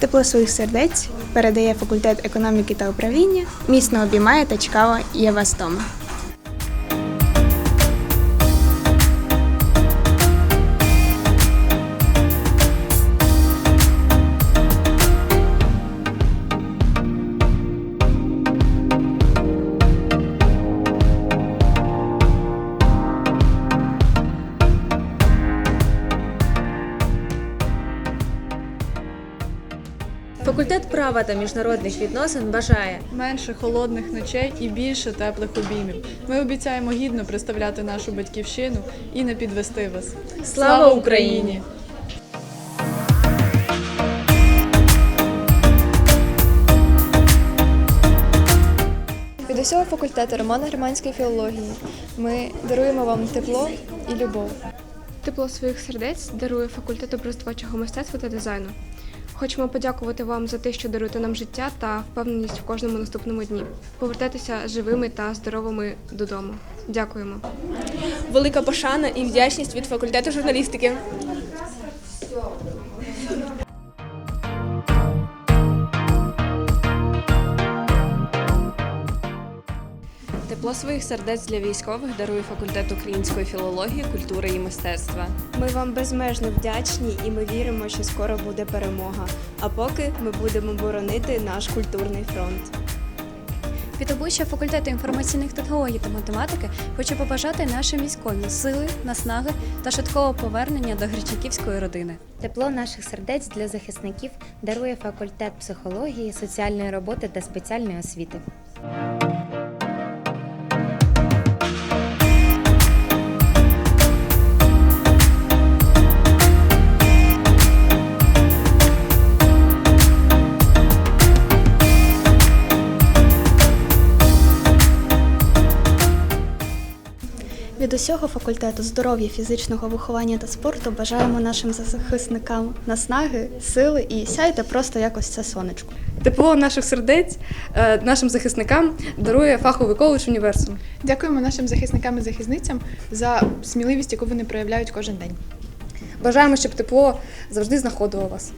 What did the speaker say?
Тепло своїх сердець передає факультет економіки та управління. Міцно обіймає та чекала Єва Стома. Факультет права та міжнародних відносин бажає Менше холодних ночей і більше теплих обіймів. Ми обіцяємо гідно представляти нашу батьківщину і не підвести вас. Слава Україні! Від усього факультету романо-германської філології ми даруємо вам тепло і любов. Тепло своїх сердець дарує факультет образотворчого мистецтва та дизайну. Хочемо подякувати вам за те, що даруєте нам життя та впевненість в кожному наступному дні. Повертайтеся живими та здоровими додому. Дякуємо. велика пошана і вдячність від факультету журналістики. Тепло своїх сердець для військових дарує факультет української філології, культури і мистецтва. Ми вам безмежно вдячні і ми віримо, що скоро буде перемога. А поки ми будемо боронити наш культурний фронт. Від обличчя факультету інформаційних технологій та математики хочу побажати нашим військовим сили, наснаги та швидкого повернення до Гречаківської родини. Тепло наших сердець для захисників дарує факультет психології, соціальної роботи та спеціальної освіти. Від усього факультету здоров'я, фізичного виховання та спорту бажаємо нашим захисникам наснаги, сили і сяйте просто якось це сонечко. Тепло наших сердець е, нашим захисникам дарує фаховий коледж універсум. Дякуємо нашим захисникам і захисницям за сміливість, яку вони проявляють кожен день. Бажаємо, щоб тепло завжди знаходило вас.